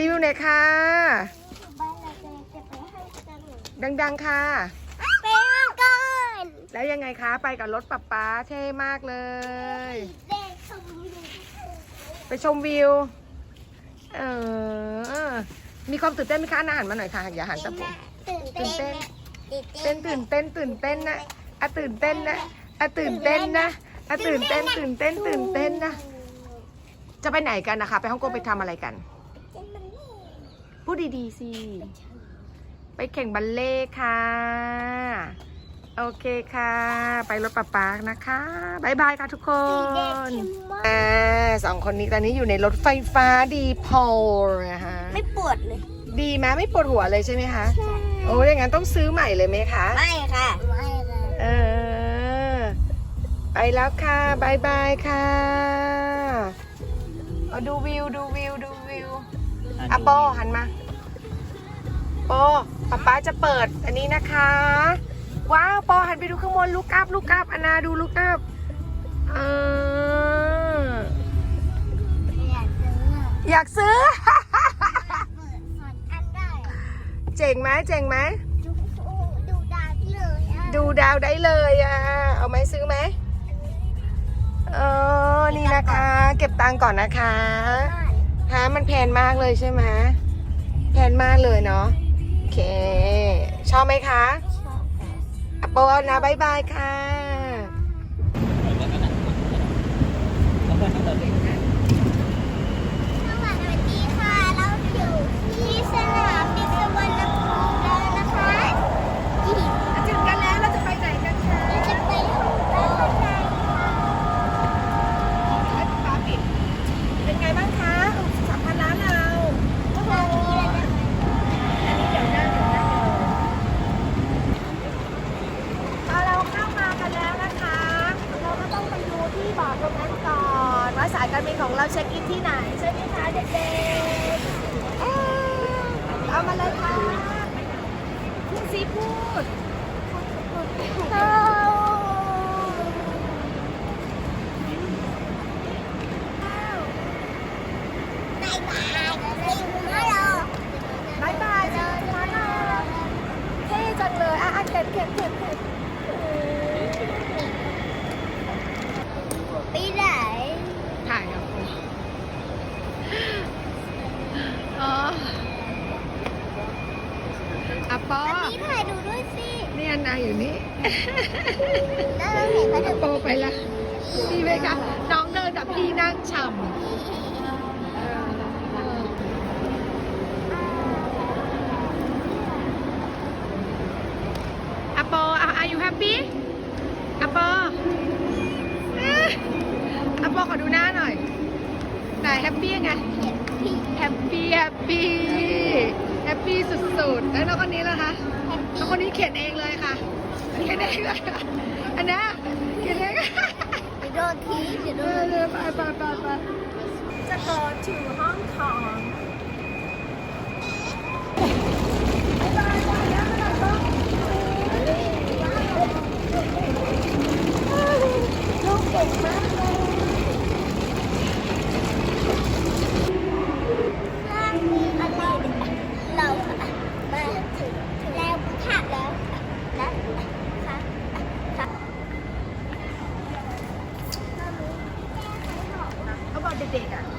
รีวิวหน่อยค่ะ บ้านเราจะจะไปให้กันดังๆค่ะ ไปห้างกันแล้วยังไงคะ ไปกับรถป๊าป๊าเท่มากเลย เด็กชมวิวไปชมวิว เออ มีความตื่นเต้นไหมคะอาหารมาหน่อยค่ะ อย่าหันตะปุ่มตื่นเต้นเต้นตื่นเต้นตื่นเต้นนะอะตื่นเต้นนะอะตื่นเต้นนะอะตื่นเต้นตื่นเต้นตื่นเต้นนะ จะไปไหนกันนะคะ ไปฮ่องกงไปทำอะไรกัน พูดดีๆสิ ไปแข่งบัลเล่ต์ค่ะ โอเคค่ะ ไปรถป๊าป๊านะคะบายบายค่ะทุกคสีแดงนเข้มมากอ่าสองคนนี้ตอนนี้อยู่ในรถไฟฟ้าดีพอลนะคะไม่ปวดเลย ดีไหมไม่ปวดหัวเลยใช่ไหมคะใช่โอ้ยอย่างนั้นต้องซื้อใหม่เลยไหมคะ ไม่ค่ะ ไม่ค่ะ เออ ไปแล้วค่ะบายบายค่ะเอาดูวิวดูวิวดูวิว อะโปหันมาโปป๊าป๊าจะเปิดอันนี้นะคะ ว้าวโปหันไปดูข้างบนลูกอัพลูกอัพอนาดูลูกอัพเอออยากซื้ออะอยากซื้อเปิดสอนอันได้อะเจ๋งไหมเจ๋งไหมดูดูดาวเลยอะดูดาวได้เลยอะ เอาไหมซื้อไหมเออ นี่นะคะ เก็บตังค์ก่อนนะคะ ฮะมันแพงมากเลยใช่ไหมแพงมากเลยเนาะโอเค ชอบไหมคะชอบค่ะปเอนะบายบายค่ะ สวัสดีค่ะ เราอยู่ที่สนามบินสุวรรณภูมิแล้วนะคะอีก ถึงกันแล้วเราจะไปไหนกันคะ เราจะไปห้องด้านในค่ะ ฟ้าปิด เป็นไงบ้างคะสัมภาระเรา โอ้โห อันนี้เดี๋ยวนั่งเดี๋ยวนั่งเลยพอเราเข้ามากันแล้วนะคะ เราก็ต้องไปดูที่บ อร์ดตรงนั้นก่อนว่าสายการบินของเราเช็คอินที่ไหนใช่ไหมคะเด็กๆเอ้ยเอามาเลยค่ะพูดสิพูดเอา บายบายซิงฮัลโหล บายบายเจอกันนะเท่จังเลยอะอะเก็บเก็บเก็บเก็บ ไปไหน ถ่ายกับผมอ๋อ อะปออันนี้ถ่ายดูด้วยสินี่อันนาอยู่นี่แล้วเราเห็นเขาอะจะโปไปละดีไหมคะน้องเดินกับพี่นั่งฉ่ำอะโปอะ are you happy อะโปเอ๊ะอะโปขอดูหน้าหน่อยไหนแฮปปี้ยังไงแฮปปี้แฮปปี้แฮ ปปี้สุดๆ แล้วน้องคนนี้ล่ะคะน้องคนนี้เขียนเองเลยค่ะ เขียนเองเลยค่ะ อันนี้เขียนเองไปโดนทีเดี๋ยวโดเอนอเออไปไปไปไปจะ go to Hong Kong এটা